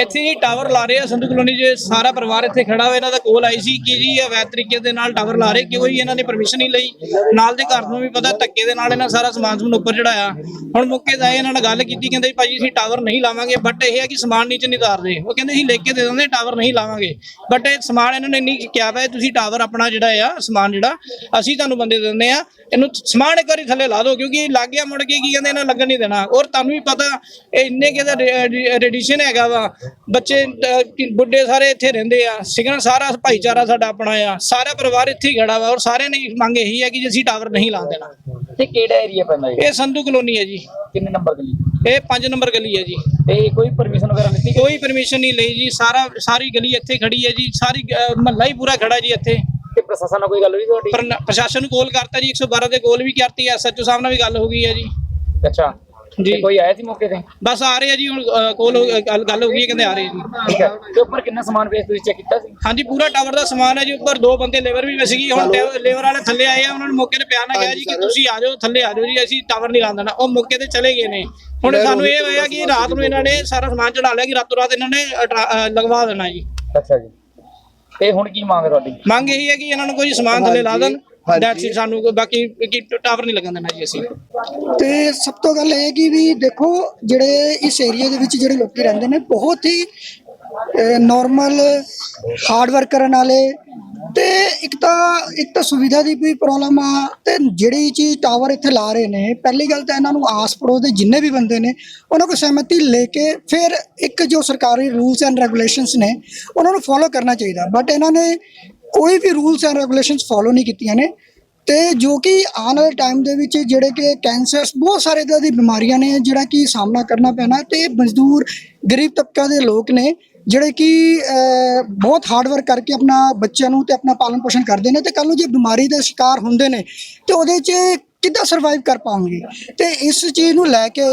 ਇੱਥੇ ਜੀ ਟਾਵਰ ਲਾ ਰਹੇ ਆ ਸੰਧੂ ਕਲੋਨੀ 'ਚ ਸਾਰਾ ਪਰਿਵਾਰ ਇੱਥੇ ਖੜਾ ਹੋਇਆ ਇਹਨਾਂ ਦਾ ਕੋਲ ਆਈ ਸੀ ਕਿ ਜੀ ਅਵੈਧ ਤਰੀਕੇ ਦੇ ਨਾਲ ਟਾਵਰ ਲਾ ਰਹੇ, ਕਿਉਂ ਜੀ ਇਹਨਾਂ ਨੇ ਪਰਮਿਸ਼ਨ ਨਹੀਂ ਲਈ? ਨਾਲ ਦੇ ਘਰ ਨੂੰ ਵੀ ਪਤਾ, ਧੱਕੇ ਦੇ ਨਾਲ ਇਹਨਾਂ ਸਾਰਾ ਸਮਾਨ ਸਮੂਨ ਉੱਪਰ ਚੜਾਇਆ। ਹੁਣ ਮੁੱਕੇ ਜਾਏ ਇਹਨਾਂ ਨਾਲ ਗੱਲ ਕੀਤੀ, ਕਹਿੰਦੇ ਜੀ ਭਾਜੀ ਅਸੀਂ ਟਾਵਰ ਨਹੀਂ ਲਾਵਾਂਗੇ ਬਟ ਇਹ ਹੈ ਕਿ ਸਮਾਨ ਨੀਚੇ ਨਹੀਂ ਉਤਾਰਦੇ। ਉਹ ਕਹਿੰਦੇ ਅਸੀਂ ਲੈ ਕੇ ਦੇ ਦਿੰਦੇ, ਟਾਵਰ ਨਹੀਂ ਲਾਵਾਂਗੇ। ਬਟ ਇਹ ਸਮਾਨ ਇਹਨਾਂ ਨੇ ਨਹੀਂ ਕਿਹਾ ਵਾ ਤੁਸੀਂ ਟਾਵਰ ਆਪਣਾ ਜਿਹੜਾ ਆ, ਸਮਾਨ ਜਿਹੜਾ, ਅਸੀਂ ਤੁਹਾਨੂੰ ਬੰਦੇ ਦਿੰਦੇ ਆ, ਇਹਨੂੰ ਸਮਾਨ ਇੱਕ ਵਾਰੀ ਥੱਲੇ ਲਾ ਦਿਓ, ਕਿਉਂਕਿ ਇਹ ਲੱਗ ਗਿਆ ਮੁੜ ਕੇ, ਕੀ ਕਹਿੰਦੇ ਇਹਨਾਂ ਲੱਗਣ ਨਹੀਂ ਦੇਣਾ। ਔਰ ਤੁਹਾਨੂੰ ਵੀ ਪਤਾ, ਇਹ ਇੰਨੇ ਕਿਹਦਾ ਰੇਡੀਏਸ਼ਨ ਹੈਗਾ ਵਾ ਬੱਚੇ ਬੁੱਢੇ ਸਾਰੇ ਇੱਥੇ ਰਹਿੰਦੇ ਆ। ਸਿਗਨ ਸਾਰਾ ਭਾਈਚਾਰਾ ਸਾਡਾ ਆਪਣਾ ਆ। ਸਾਰਾ ਪਰਿਵਾਰ ਇੱਥੇ ਹੀ ਖੜਾ ਵਾ ਔਰ ਸਾਰਿਆਂ ਨੇ ਮੰਗ ਇਹੀ ਹੈ ਕਿ ਜੀ ਅਸੀਂ ਟਾਵਰ ਨਹੀਂ ਲਾ ਦੇਣਾ। ਤੇ ਕਿਹੜਾ ਏਰੀਆ ਪੈਂਦਾ ਜੀ? ਇਹ ਸੰਧੂ ਕਲੋਨੀ ਹੈ ਜੀ। ਕਿੰਨੇ ਨੰਬਰ ਗਲੀ? ਇਹ 5 ਨੰਬਰ ਗਲੀ ਹੈ ਜੀ। ਤੇ ਕੋਈ ਪਰਮਿਸ਼ਨ ਵਗੈਰਾ ਲਿੱਤੀ ਕੋਈ ਪਰਮਿਸ਼ਨ ਨਹੀਂ ਲਈ ਜੀ। ਸਾਰਾ ਸਾਰੀ ਗਲੀ ਇੱਥੇ ਖੜੀ ਹੈ ਜੀ। ਸਾਰੀ ਮਹੱਲਾ ਹੀ ਪੂਰਾ ਖੜਾ ਜੀ ਇੱਥੇ। ਕਿ ਪ੍ਰਸ਼ਾਸਨ ਨਾਲ ਕੋਈ ਗੱਲ ਹੋਈ ਤੁਹਾਡੀ? ਪਰ ਪ੍ਰਸ਼ਾਸਨ ਨੂੰ ਕਾਲ ਕਰਤਾ ਜੀ। 112 ਤੇ ਕਾਲ ਵੀ ਕਰਤੀ। ਐਸਐਚਓ ਸਾਹਿਬ ਨਾਲ ਵੀ ਗੱਲ ਹੋ ਗਈ ਹੈ ਜੀ। ਅੱਛਾ। ਜੀ। ਤੇ ਕੋਈ ਆਇਆ ਸੀ ਮੌਕੇ ਤੇ? ਬਸ ਆ ਰਹੇ ਆ ਜੀ ਹੁਣ ਕਾਲ ਗੱਲ ਹੋ ਗਈ ਹੈ ਕਹਿੰਦੇ ਆ ਰਹੇ ਜੀ। ਠੀਕ ਹੈ। ਤੇ ਉੱਪਰ ਕਿੰਨਾ ਸਮਾਨ ਵੇਚ ਤੁਸੀਂ ਚੈੱਕ ਕੀਤਾ ਸੀ? ਹਾਂਜੀ ਪੂਰਾ ਟਾਵਰ ਦਾ ਸਮਾਨ ਹੈ ਜੀ ਉੱਪਰ ਦੋ ਬੰਦੇ ਲੇਬਰ ਵੀ ਵਸ ਗਈ ਹੁਣ ਲੇਬਰ ਵਾਲੇ ਥੱਲੇ ਆਏ ਆ ਉਹਨਾਂ ਨੂੰ ਮੌਕੇ ਤੇ ਨਾਲ ਗਿਆ ਜੀ ਕਿ ਤੁਸੀਂ ਆ ਜਾਓ ਥੱਲੇ ਆ ਜਾਓ ਜੀ ਅਸੀਂ ਟਾਵਰ ਨਹੀਂ ਲਾ ਦੇਣਾ। ਉਹ ਮੌਕੇ ਤੇ ਚਲੇ ਗਏ ਨੇ। ਹੁਣ ਸਾਨੂੰ ਇਹ ਹੋਇਆ ਕਿ ਰਾਤ ਨੂੰ ਇਹਨਾਂ ਨੇ ਸਾਰਾ ਸਮਾਨ ਚੜਾ ਲਿਆ ਕਿ ਰਾਤੋਂ ਰਾਤ ਇਹਨਾਂ ਨੇ ਅ, ਲਗਵਾ ਦੇਣਾ ਜੀ। ਅੱਛਾ ਜੀ। ਤੇ ਹੁਣ ਕੀ ਮੰਗ ਤੁਹਾਡੀ? ਮੰਗ ਇਹੀ ਹੈ ਕਿ ਇਹਨਾਂ ਨੂੰ ਕੋਈ ਸਮਾਨ ਥੱਲੇ ਲਾ ਦੇਣ। ਦੈਟਸ ਇਟ ਸਾਨੂੰ ਕੋਈ ਬਾਕੀ ਕਿ ਟਾਵਰ ਨਹੀਂ ਲੱਗਣ ਦੇਣਾ ਜੀ ਅਸੀਂ। ਤੇ ਸਭ ਤੋਂ ਗੱਲ ਇਹ ਕਿ ਵੀ ਦੇਖੋ ਜਿਹੜੇ ਇਸ ਏਰੀਆ ਦੇ ਵਿੱਚ ਜਿਹੜੇ ਲੋਕੀ ਰਹਿੰਦੇ ਨੇ ਬਹੁਤ ਹੀ ਨਾਰਮਲ ਹਾਰਡ ਵਰਕ ਕਰਨ ਵਾਲੇ ਤੇ ਇੱਕ ਤਾਂ ਇੱਕ ਤਾਂ ਸੁਵਿਧਾ ਦੀ ਵੀ ਪ੍ਰੋਬਲਮ ਆ ਤੇ ਜਿਹੜੀ ਚੀਜ਼ ਟਾਵਰ ਇੱਥੇ ਲਾ ਰਹੇ ਨੇ ਪਹਿਲੀ ਗੱਲ ਤਾਂ ਇਹਨਾਂ ਨੂੰ ਆਸ ਪੜੋਸ ਦੇ ਜਿੰਨੇ ਵੀ ਬੰਦੇ ਨੇ ਉਹਨਾਂ ਕੋਲ ਸਹਿਮਤੀ ਲੈ ਕੇ ਫਿਰ ਇੱਕ ਜੋ ਸਰਕਾਰੀ ਰੂਲਸ ਐਂਡ ਰੈਗੂਲੇਸ਼ਨਸ ਨੇ ਉਹਨਾਂ ਨੂੰ ਫੋਲੋ ਕਰਨਾ ਚਾਹੀਦਾ। ਬਟ ਇਹਨਾਂ ਨੇ ਕੋਈ ਵੀ ਰੂਲਸ ਐਂਡ ਰੈਗੂਲੇਸ਼ਨਸ ਫੋਲੋ ਨਹੀਂ ਕੀਤੀਆਂ ਨੇ। ਤੇ ਜੋ ਕਿ ਆਉਣ ਵਾਲੇ ਟਾਈਮ ਦੇ ਵਿੱਚ ਜਿਹੜੇ ਕਿ ਕੈਂਸਰਸ ਬਹੁਤ ਸਾਰੇ ਇਦਾਂ ਦੀ ਬਿਮਾਰੀਆਂ ਨੇ, ਜਿਹੜਾ ਕਿ ਸਾਹਮਣਾ ਕਰਨਾ ਪੈਣਾ ਤੇ ਮਜ਼ਦੂਰ, ਗਰੀਬ ਤਬਕਾ ਦੇ ਲੋਕ ਨੇ ਜਿਹੜੇ ਕਿ ਬਹੁਤ ਹਾਰਡ ਵਰਕ ਕਰਕੇ ਆਪਣਾ ਬੱਚਿਆਂ ਨੂੰ ਤੇ ਆਪਣਾ ਪਾਲਣ ਪੋਸ਼ਣ ਕਰਦੇ ਨੇ ਤੇ ਕੱਲ ਨੂੰ ਜੇ ਬਿਮਾਰੀ ਦੇ ਸ਼ਿਕਾਰ ਹੁੰਦੇ ਨੇ ਤੇ ਉਹਦੇ 'ਚ ਕਿੱਦਾਂ ਸਰਵਾਈਵ ਕਰ ਪਾਉਂਗੇ ਤੇ ਇਸ ਚੀਜ਼ ਨੂੰ ਲੈ ਕੇ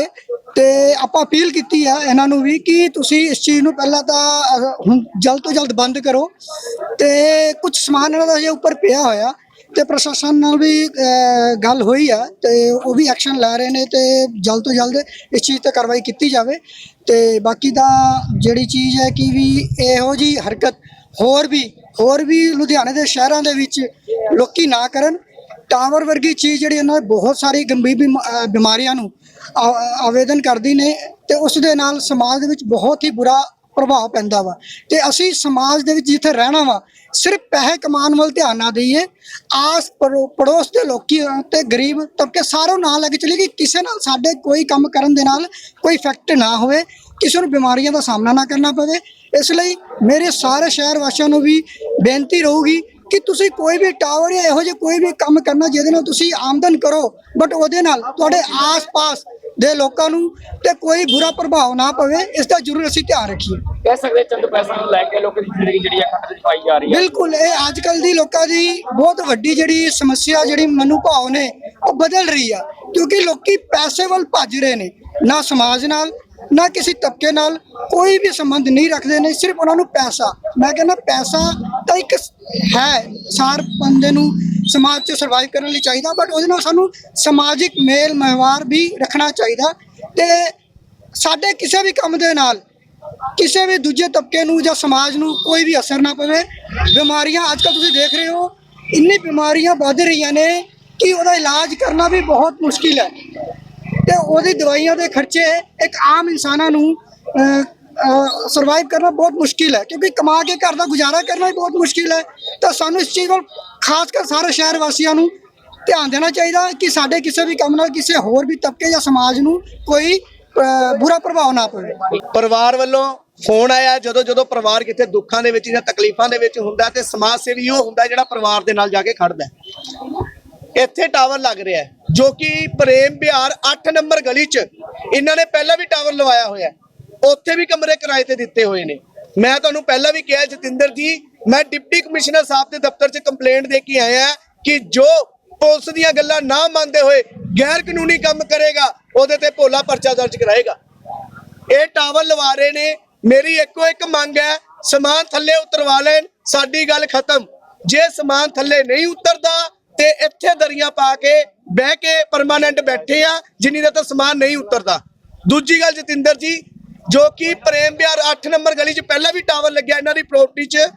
ਤੇ ਆਪਾਂ ਅਪੀਲ ਕੀਤੀ ਆ ਇਹਨਾਂ ਨੂੰ ਵੀ ਕਿ ਤੁਸੀਂ ਇਸ ਚੀਜ਼ ਨੂੰ ਪਹਿਲਾਂ ਤਾਂ ਹੁਣ ਜਲਦ ਤੋਂ ਜਲਦ ਬੰਦ ਕਰੋ ਤੇ ਕੁਝ ਸਮਾਨ ਇਹਨਾਂ ਦਾ ਜੇ ਉੱਪਰ ਪਿਆ ਹੋਇਆ। ਤੇ ਪ੍ਰਸ਼ਾਸਨ ਨਾਲ ਵੀ ਗੱਲ ਹੋਈ ਆ ਤੇ ਉਹ ਵੀ ਐਕਸ਼ਨ ਲੈ ਰਹੇ ਨੇ ਤੇ ਜਲਦ ਤੋਂ ਜਲਦ ਇਸ ਚੀਜ਼ ਤੇ ਕਾਰਵਾਈ ਕੀਤੀ ਜਾਵੇ। ਤੇ ਬਾਕੀ ਤਾਂ ਜਿਹੜੀ ਚੀਜ਼ ਹੈ ਕਿ ਵੀ ਇਹੋ ਜੀ ਹਰਕਤ ਹੋਰ ਵੀ ਹੋਰ ਵੀ ਲੁਧਿਆਣੇ ਦੇ ਸ਼ਹਿਰਾਂ ਦੇ ਵਿੱਚ ਲੋਕੀ ਨਾ ਕਰਨ, ਟਾਵਰ ਵਰਗੀ ਚੀਜ਼ ਜਿਹੜੀ ਇਹਨਾਂ ਬਹੁਤ ਸਾਰੀ ਗੰਭੀਰ ਬਿਮ- ਬਿਮਾਰੀਆਂ ਨੂੰ ਆ- ਆਵੇਦਨ ਕਰਦੀ ਨੇ ਤੇ ਉਸ ਦੇ ਨਾਲ ਸਮਾਜ ਦੇ ਵਿੱਚ ਬਹੁਤ ਹੀ ਬੁਰਾ ਪ੍ਰਭਾਵ ਪੈਂਦਾ ਵਾ। ਤੇ ਅਸੀਂ ਸਮਾਜ ਦੇ ਵਿੱਚ ਜਿੱਥੇ ਰਹਿਣਾ ਵਾ, ਸਿਰਫ ਪੈਸੇ ਕਮਾਉਣ ਵੱਲ ਧਿਆਨ ਨਾ ਦਈਏ। ਆਸ ਪੜੋ- ਪੜੋਸ ਦੇ ਲੋਕੀ ਆ ਤੇ ਗਰੀਬ ਤਬਕੇ ਸਾਰੋਂ ਨਾਲ ਲੈ ਕੇ ਚੱਲੀਏ ਕਿ ਕਿਸੇ ਨਾਲ ਸਾਡੇ ਕੋਈ ਕੰਮ ਕਰਨ ਦੇ ਨਾਲ ਕੋਈ ਇਫੈਕਟ ਨਾ ਹੋਵੇ। ਕਿਸੇ ਨੂੰ ਬਿਮਾਰੀਆਂ ਦਾ ਸਾਹਮਣਾ ਨਾ ਕਰਨਾ ਪਵੇ। ਇਸ ਲਈ ਮੇਰੇ ਸਾਰੇ ਸ਼ਹਿਰ ਵਾਸੀਆਂ ਨੂੰ ਵੀ ਬੇਨਤੀ ਰਹੂਗੀ ਕਿ ਤੁਸੀਂ ਕੋਈ ਵੀ ਟਾਵਰ ਜਾਂ ਇਹੋ ਜਿਹੇ ਕੋਈ ਵੀ ਕੰਮ ਕਰਨਾ ਜਿਹਦੇ ਨਾਲ ਤੁਸੀਂ ਆਮਦਨ ਕਰੋ, ਬਟ ਉਹਦੇ ਨਾਲ ਤੁਹਾਡੇ ਆਸ-ਪਾਸ ਦੇ ਲੋਕਾਂ ਨੂੰ ਤੇ ਕੋਈ ਬੁਰਾ ਪ੍ਰਭਾਵ ਨਾ ਪਵੇ ਇਸ ਦਾ ਜ਼ਰੂਰ ਅਸੀਂ ਧਿਆਨ ਰੱਖੀਏ। ਕਹਿ ਸਕਦੇ ਚੰਦ ਪੈਸਾ ਨੂੰ ਲੈ ਕੇ ਲੋਕਾਂ ਦੀ ਜ਼ਿੰਦਗੀ ਜਿਹੜੀ ਆ ਖਤਰੇ 'ਚ ਪਾਈ ਜਾ ਰਹੀ ਹੈ ਬਿਲਕੁਲ ਇਹ ਅੱਜ ਕੱਲ ਦੀ ਲੋਕਾਂ ਦੀ ਬਹੁਤ ਵੱਡੀ ਜਿਹੜੀ ਸਮੱਸਿਆ ਜਿਹੜੀ ਮਨੁਭਾਵ ਨੇ ਉਹ ਬਦਲ ਰਹੀ ਆ। ਕਿਉਂਕਿ ਲੋਕੀ ਪੈਸੇ ਵੱਲ ਭੱਜ ਰਹੇ ਨੇ ਨਾ ਸਮਾਜ ਨਾਲ ਨਾ ਕਿਸੇ ਤਬਕੇ ਨਾਲ ਕੋਈ ਵੀ ਸੰਬੰਧ ਨਹੀਂ ਰੱਖਦੇ ਨੇ, ਸਿਰਫ ਉਹਨਾਂ ਨੂੰ ਪੈਸਾ। ਮੈਂ ਕਹਿੰਦਾ ਪੈਸਾ ਤਾਂ ਇੱਕ ਹੈ, ਸਾਰ ਬੰਦੇ ਨੂੰ ਸਮਾਜ 'ਚ ਸਰਵਾਈਵ ਕਰਨ ਲਈ ਚਾਹੀਦਾ ਬਟ ਉਹਦੇ ਨਾਲ ਸਾਨੂੰ ਸਮਾਜਿਕ ਮੇਲ ਵਿਵਹਾਰ ਵੀ ਰੱਖਣਾ ਚਾਹੀਦਾ ਤੇ ਸਾਡੇ ਕਿਸੇ ਵੀ ਕੰਮ ਦੇ ਨਾਲ, ਕਿਸੇ ਵੀ ਦੂਜੇ ਤਬਕੇ ਨੂੰ ਜਾਂ ਸਮਾਜ ਨੂੰ ਕੋਈ ਵੀ ਅਸਰ ਨਾ ਪਵੇ। ਬਿਮਾਰੀਆਂ ਅੱਜ ਕੱਲ੍ਹ ਤੁਸੀਂ ਦੇਖ ਰਹੇ ਹੋ, ਇੰਨੀ ਬਿਮਾਰੀਆਂ ਵੱਧ ਰਹੀਆਂ ਨੇ ਕਿ ਉਹਦਾ ਇਲਾਜ ਕਰਨਾ ਵੀ ਬਹੁਤ ਮੁਸ਼ਕਿਲ ਹੈ। ਤੇ ਉਹਦੀ ਦਵਾਈਆਂ ਦੇ ਖਰਚੇ ਇੱਕ ਆਮ ਇਨਸਾਨਾਂ ਨੂੰ ਸਰਵਾਈਵ ਕਰਨਾ ਬਹੁਤ ਮੁਸ਼ਕਿਲ ਹੈ, ਕਿਉਂਕਿ ਕਮਾ ਕੇ ਘਰ ਦਾ ਗੁਜ਼ਾਰਾ ਕਰਨਾ ਵੀ ਬਹੁਤ ਮੁਸ਼ਕਿਲ ਹੈ। ਤਾਂ ਸਾਨੂੰ ਇਸ ਚੀਜ਼ ਵੱਲ ਖਾਸ ਕਰ ਸਾਰੇ ਸ਼ਹਿਰ ਵਾਸੀਆਂ ਨੂੰ ਧਿਆਨ ਦੇਣਾ ਚਾਹੀਦਾ ਕਿ ਸਾਡੇ ਕਿਸੇ ਵੀ ਕੰਮ ਨਾਲ ਕਿਸੇ ਹੋਰ ਵੀ ਤਬਕੇ ਜਾਂ ਸਮਾਜ ਨੂੰ ਕੋਈ ਬੁਰਾ ਪ੍ਰਭਾਵ ਨਾ ਪਵੇ। ਪਰਿਵਾਰ ਵੱਲੋਂ ਫੋਨ ਆਇਆ, ਜਦੋਂ ਜਦੋਂ ਪਰਿਵਾਰ ਕਿਤੇ ਦੁੱਖਾਂ ਦੇ ਵਿੱਚ ਜਾਂ ਤਕਲੀਫਾਂ ਦੇ ਵਿੱਚ ਹੁੰਦਾ ਤੇ ਸਮਾਜ ਸੇਵੀ ਉਹ ਹੁੰਦਾ ਜਿਹੜਾ ਪਰਿਵਾਰ ਦੇ ਨਾਲ ਜਾ ਕੇ ਖੜਦਾ ਇੱਥੇ ਟਾਵਰ ਲੱਗ ਰਿਹਾ ਹੈ, ਜੋ ਕਿ ਪ੍ਰੇਮ ਬਿਹਾਰ 8 ਨੰਬਰ ਗਲੀ 'ਚ ਇਹਨਾਂ ਨੇ ਪਹਿਲਾਂ ਵੀ ਟਾਵਰ ਲਵਾਇਆ ਹੋਇਆ ਉੱਥੇ ਵੀ ਕਮਰੇ ਕਿਰਾਏ ਤੇ ਦਿੱਤੇ ਹੋਏ ਨੇ। ਮੈਂ ਤੁਹਾਨੂੰ ਪਹਿਲਾਂ ਵੀ ਕਿਹਾ ਜਤਿੰਦਰ ਜੀ ਮੈਂ ਡਿਪਟੀ ਕਮਿਸ਼ਨਰ ਸਾਹਿਬ ਦੇ ਦਫ਼ਤਰ 'ਚ ਕੰਪਲੇਂਟ ਦੇ ਕੇ ਆਇਆ ਕਿ ਜੋ ਪੁਲਿਸ ਦੀਆਂ ਗੱਲਾਂ ਨਾ ਮੰਨਦੇ ਹੋਏ ਗੈਰ ਕਾਨੂੰਨੀ ਕੰਮ ਕਰੇਗਾ ਉਹਦੇ ਤੇ ਭੋਲਾ ਪਰਚਾ ਦਰਜ ਕਰਾਏਗਾ। ਇਹ ਟਾਵਰ ਲਵਾ ਰਹੇ ਨੇ। ਮੇਰੀ ਇੱਕੋ ਇੱਕ ਮੰਗ ਹੈ ਸਮਾਨ ਥੱਲੇ ਉਤਰਵਾ ਲੈਣ ਸਾਡੀ ਗੱਲ ਖਤਮ। ਜੇ ਸਮਾਨ ਥੱਲੇ ਨਹੀਂ ਉਤਰਦਾ ਤੇ ਇੱਥੇ ਦਰੀਆਂ ਪਾ ਕੇ ਬਹਿ ਕੇ ਪਰਮਾਨੈਂਟ ਬੈਠੇ ਆ, ਜਿੰਨੀ ਦਾ ਤਾਂ ਸਮਾਨ ਨਹੀਂ ਉਤਰਦਾ। ਦੂਜੀ ਗੱਲ ਜਤਿੰਦਰ ਜੀ, ਜੋ ਕਿ ਪ੍ਰੇਮ ਵਿਹਾਰ 8 ਨੰਬਰ ਗਲੀ 'ਚ ਪਹਿਲਾਂ ਵੀ ਟਾਵਰ ਲੱਗਿਆ ਇਹਨਾਂ ਦੀ ਪ੍ਰਾਪਰਟੀ 'ਚ,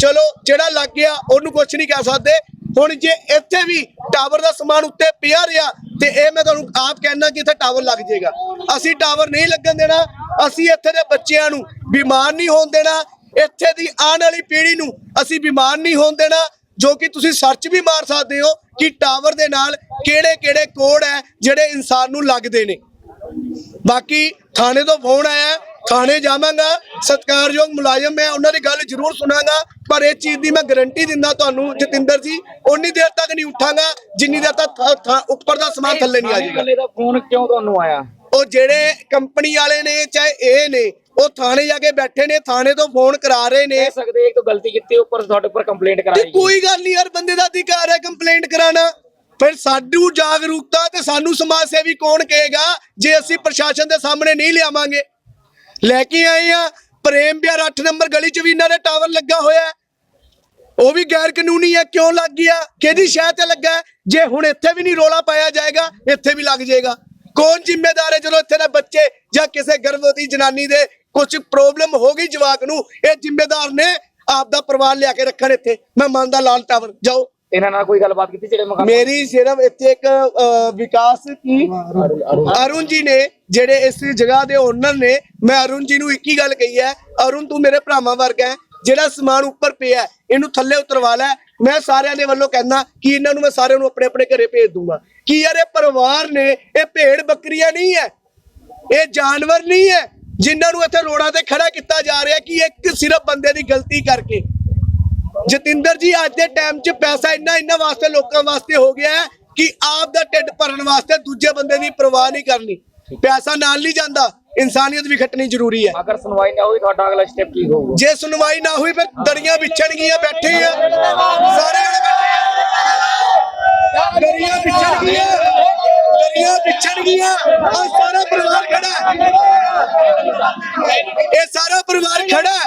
ਚਲੋ ਜਿਹੜਾ ਲੱਗ ਗਿਆ ਉਹਨੂੰ ਕੁਝ ਨਹੀਂ ਕਹਿ ਸਕਦੇ। ਹੁਣ ਜੇ ਇੱਥੇ ਵੀ ਟਾਵਰ ਦਾ ਸਮਾਨ ਉੱਤੇ ਪਿਆ ਰਿਹਾ, ਤੇ ਇਹ ਮੈਂ ਤੁਹਾਨੂੰ ਆਪ ਕਹਿਣਾ ਕਿ ਇੱਥੇ ਟਾਵਰ ਲੱਗ ਜਾਏਗਾ। ਅਸੀਂ ਟਾਵਰ ਨਹੀਂ ਲੱਗਣ ਦੇਣਾ, ਅਸੀਂ ਇੱਥੇ ਦੇ ਬੱਚਿਆਂ ਨੂੰ ਬਿਮਾਰ ਨਹੀਂ ਹੋਣ ਦੇਣਾ, ਇੱਥੇ ਦੀ ਆਉਣ ਵਾਲੀ ਪੀੜ੍ਹੀ ਨੂੰ ਅਸੀਂ ਬਿਮਾਰ ਨਹੀਂ ਹੋਣ ਦੇਣਾ ਜੋ ਕਿ ਤੁਸੀਂ ਸਰਚ ਵੀ ਮਾਰ ਸਕਦੇ ਹੋ ਕਿ ਟਾਵਰ ਦੇ ਨਾਲ ਕਿਹੜੇ ਕਿਹੜੇ ਕੋਡ ਹੈ ਜਿਹੜੇ ਇਨਸਾਨ ਨੂੰ ਲੱਗਦੇ ਨੇ। ਬਾਕੀ ਥਾਣੇ ਤੋਂ ਫੋਨ ਆਇਆ ਥਾਣੇ ਜਾਵਾਂਗਾ ਸਤਿਕਾਰਯੋਗ ਮੁਲਾਜ਼ਮ ਮੈਂ ਉਹਨਾਂ ਦੀ ਗੱਲ ਜ਼ਰੂਰ ਸੁਣਾਂਗਾ ਪਰ ਇਹ ਚੀਜ਼ ਦੀ ਮੈਂ ਗਾਰੰਟੀ ਦਿੰਦਾ ਤੁਹਾਨੂੰ ਜਤਿੰਦਰ ਜੀ ਉਨੀ ਦੇਰ ਤੱਕ ਨਹੀਂ ਉਠਾਂਗਾ ਜਿੰਨੀ ਦੇਰ ਤੱਕ ਉੱਪਰ ਦਾ ਸਮਾਨ ਥੱਲੇ ਨਹੀਂ ਆ ਜਾਏਗਾ। ਫੋਨ ਕਿਉਂ ਤੁਹਾਨੂੰ ਆਇਆ? ਉਹ ਜਿਹੜੇ ਕੰਪਨੀ ਵਾਲੇ ਨੇ ਚਾਹੇ ਇਹ ਨੇ ਉਹ ਥਾਣੇ ਜਾ ਕੇ ਬੈਠੇ ਨੇ ਥਾਣੇ ਤੋਂ ਫੋਨ ਕਰਾ ਰਹੇ ਨੇ। ਕਹਿ ਸਕਦੇ ਇੱਕ ਤਾਂ ਗਲਤੀ ਕੀਤੀ ਉੱਪਰ ਤੁਹਾਡੇ ਉੱਪਰ ਕੰਪਲੇਂਟ ਤੇ ਕਰਾਈ ਕੋਈ ਗੱਲ ਨਹੀਂ ਯਾਰ ਬੰਦੇ ਦਾ ਅਧਿਕਾਰ ਹੈ ਕੰਪਲੇਂਟ ਕਰਾਣਾ ਫਿਰ ਸਾਡੂ ਜਾਗਰੂਕਤਾ ਤੇ ਸਾਨੂੰ ਸਮਾਜ ਸੇਵੀ ਕੌਣ ਕਹੇਗਾ ਜੇ ਅਸੀਂ ਪ੍ਰਸ਼ਾਸਨ ਦੇ ਸਾਹਮਣੇ ਨਹੀਂ ਲਿਆਵਾਂਗੇ? ਲੈ ਕੇ ਆਏ ਆ ਪ੍ਰੇਮ ਵਿਹਾਰ 8 ਨੰਬਰ ਗਲੀ 'ਚ ਵੀ ਇਹਨਾਂ ਦੇ ਟਾਵਰ ਲੱਗਾ ਹੋਇਆ ਹੈ। ਉਹ ਵੀ ਗੈਰ ਕਾਨੂੰਨੀ ਹੈ ਕਿਉਂ ਲੱਗ ਗਿਆ? ਕਿਹਦੀ ਸ਼ਹਿ ਤੇ ਲੱਗਾ ਹੈ? ਜੇ ਹੁਣ ਇੱਥੇ ਵੀ ਨਹੀਂ ਰੋਲਾ ਪਾਇਆ ਜਾਏਗਾ ਇੱਥੇ ਵੀ ਲੱਗ ਜਾਏਗਾ। ਕੌਣ ਜ਼ਿੰਮੇਦਾਰ ਹੈ ਜਦੋਂ ਇੱਥੇ ਦੇ ਬੱਚੇ ਜਾਂ ਕਿਸੇ ਗਰਭਵਤੀ ਜਨਾਨੀ ਦੇ ਕੁਝ ਪ੍ਰੋਬਲਮ ਹੋ ਗਈ ਜਵਾਕ ਨੂੰ ਇਹ ਜ਼ਿੰਮੇਦਾਰ ਨੇ ਆਪ ਦਾ ਪਰਿਵਾਰ ਲਿਆ ਕੇ ਰੱਖਣ ਇੱਥੇ। ਮੈਂ ਮੰਨਦਾ ਲਾਲ ਟਾਵਰ ਜਾਓ। ਇਹਨਾਂ ਨਾਲ ਕੋਈ ਗੱਲਬਾਤ ਕੀਤੀ ਜਿਹੜੇ ਮਕਾਨ ਮੇਰੀ ਸਿਰਫ ਇੱਥੇ ਇੱਕ ਵਿਕਾਸ ਕੀ? ਅਰੁਣ ਜੀ ਨੇ ਜਿਹੜੇ ਇਸ ਜਗ੍ਹਾ ਦੇ ਓਨਰ ਨੇ ਮੈਂ ਅਰੁਣ ਜੀ ਨੂੰ ਇੱਕ ਹੀ ਗੱਲ ਕਹੀ ਹੈ ਅਰੁਣ ਤੂੰ ਮੇਰੇ ਭਰਾਵਾਂ ਵਰਗਾ ਹੈ ਜਿਹੜਾ ਸਮਾਨ ਉੱਪਰ ਪਿਆ ਇਹਨੂੰ ਥੱਲੇ ਉਤਰਵਾ ਲੈ ਮੈਂ ਸਾਰਿਆਂ ਦੇ ਵੱਲੋਂ ਕਹਿੰਦਾ ਕਿ ਇਹਨਾਂ ਨੂੰ ਮੈਂ ਸਾਰਿਆਂ ਨੂੰ ਆਪਣੇ ਆਪਣੇ ਘਰੇ ਭੇਜ ਦੂੰਗਾ। ਕਿ ਯਾਰ ਇਹ ਪਰਿਵਾਰ ਨੇ ਇਹ ਭੇਡ ਬੱਕਰੀਆਂ ਨਹੀਂ ਹੈ ਇਹ ਜਾਨਵਰ ਨਹੀਂ ਹੈ ਜਿਨ੍ਹਾਂ ਨੂੰ ਇੱਥੇ ਰੋਡਾਂ ਤੇ ਖੜਾ ਕੀਤਾ ਜਾ ਰਿਹਾ ਕਿ ਇੱਕ ਸਿਰਫ ਬੰਦੇ ਦੀ ਗਲਤੀ ਕਰਕੇ। ਜਤਿੰਦਰ ਜੀ ਅੱਜ ਦੇ ਟਾਈਮ 'ਚ ਪੈਸਾ ਇੰਨਾ ਇੰਨਾ ਵਾਸਤੇ ਲੋਕਾਂ ਵਾਸਤੇ ਹੋ ਗਿਆ ਹੈ ਕਿ ਆਪ ਦਾ ਢਿੱਡ ਭਰਨ ਵਾਸਤੇ ਦੂਜੇ ਬੰਦੇ ਦੀ ਪਰਵਾਹ ਨਹੀਂ ਕਰਨੀ। ਪੈਸਾ ਨਾਲ ਨਹੀਂ ਜਾਂਦਾ। ਇਨਸਾਨੀਅਤ ਵੀ ਖੱਟਣੀ ਜ਼ਰੂਰੀ ਹੈ। ਅਗਰ ਸੁਣਵਾਈ ਨਾ ਹੋਈ ਤੁਹਾਡਾ ਅਗਲਾ ਸਟੈਪ ਕੀ ਹੋਊਗਾ? ਜੇ ਸੁਣਵਾਈ ਨਾ ਹੋਈ ਫਿਰ ਦਰੀਆਂ ਵਿਛਣਗੀਆਂ ਬੈਠੇ ਆ। ਸਾਰੇ ਜਣੇ ਬੈਠੇ ਆ। ਦਰੀਆਂ ਵਿਛਣਗੀਆਂ ਦਰੀਆਂ ਵਿਛਣਗੀਆਂ ਆ ਸਾਰਾ ਪਰਿਵਾਰ ਖੜਾ ਹੈ। ਇਹ ਸਾਰਾ ਪਰਿਵਾਰ ਖੜਾ ਹੈ।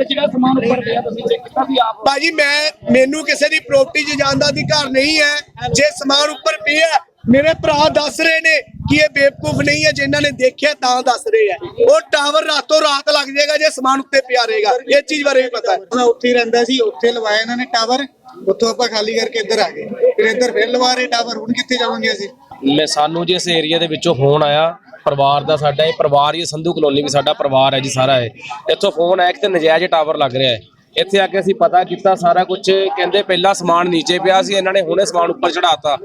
ਜਿਹੜਾ ਸਮਾਨ ਉੱਪਰ ਪਿਆ ਤੁਸੀਂ ਚੈੱਕ ਕੀਤਾ ਸੀ ਆਪ? ਭਾਜੀ ਮੈਂ ਮੈਨੂੰ ਕਿਸੇ ਦੀ ਪ੍ਰਾਪਰਟੀ 'ਚ ਜਾਣ ਦਾ ਅਧਿਕਾਰ ਨਹੀਂ ਹੈ। ਜੇ ਸਮਾਨ ਉੱਪਰ ਪਿਆ ਮੇਰੇ ਭਰਾ ਦੱਸ ਰਹੇ ਨੇ ਕਿ ਇਹ ਬੇਵਕੂਫ ਨਹੀਂ ਹੈ ਜਿਨ੍ਹਾਂ ਨੇ ਦੇਖਿਆ ਤਾਂ ਦੱਸ ਰਹੇ ਆ ਉਹ ਟਾਵਰ ਰਾਤੋਂ ਰਾਤ ਲੱਗ ਜਾਏਗਾ ਜੇ ਸਮਾਨ ਉੱਤੇ ਪਿਆ ਰਹੇਗਾ। ਇਹ ਚੀਜ਼ ਬਾਰੇ ਵੀ ਪਤਾ ਹੈ। ਮੈਂ ਉੱਥੇ ਹੀ ਰਹਿੰਦਾ ਸੀ ਉੱਥੇ ਲਵਾਇਆ ਇਹਨਾਂ ਨੇ ਟਾਵਰ। ਉੱਥੋਂ ਆਪਾਂ ਖਾਲੀ ਕਰਕੇ ਇੱਧਰ ਆ ਗਏ। ਫਿਰ ਇੱਧਰ ਫਿਰ ਲਵਾ ਰਹੇ ਟਾਵਰ। ਹੁਣ ਕਿੱਥੇ ਜਾਵਾਂਗੇ ਅਸੀਂ? ਮੈਂ ਸਾਨੂੰ ਜੀ ਇਸ ਏਰੀਆ ਦੇ ਵਿੱਚੋਂ ਫੋਨ ਆਇਆ। ਪਰਿਵਾਰ ਦਾ ਸਾਡਾ ਇਹ ਪਰਿਵਾਰ ਹੀ ਹੈ, ਸੰਧੂ ਕਲੋਨੀ ਵੀ ਸਾਡਾ ਪਰਿਵਾਰ ਹੈ ਜੀ ਸਾਰਾ ਇਹ। ਇੱਥੋਂ ਫੋਨ ਆਇਆ ਕਿ ਤੇ ਨਜਾਇਜ਼ ਟਾਵਰ ਲੱਗ ਰਿਹਾ ਹੈ। ਇੱਥੇ ਆ ਕੇ ਅਸੀਂ ਪਤਾ ਕੀਤਾ ਸਾਰਾ ਕੁਝ ਕਹਿੰਦੇ ਪਹਿਲਾਂ ਸਮਾਨ ਨੀਚੇ ਪਿਆ ਸੀ ਇਹਨਾਂ ਨੇ ਹੁਣੇ ਸਮਾਨ ਉੱਪਰ ਚੜਾਤਾ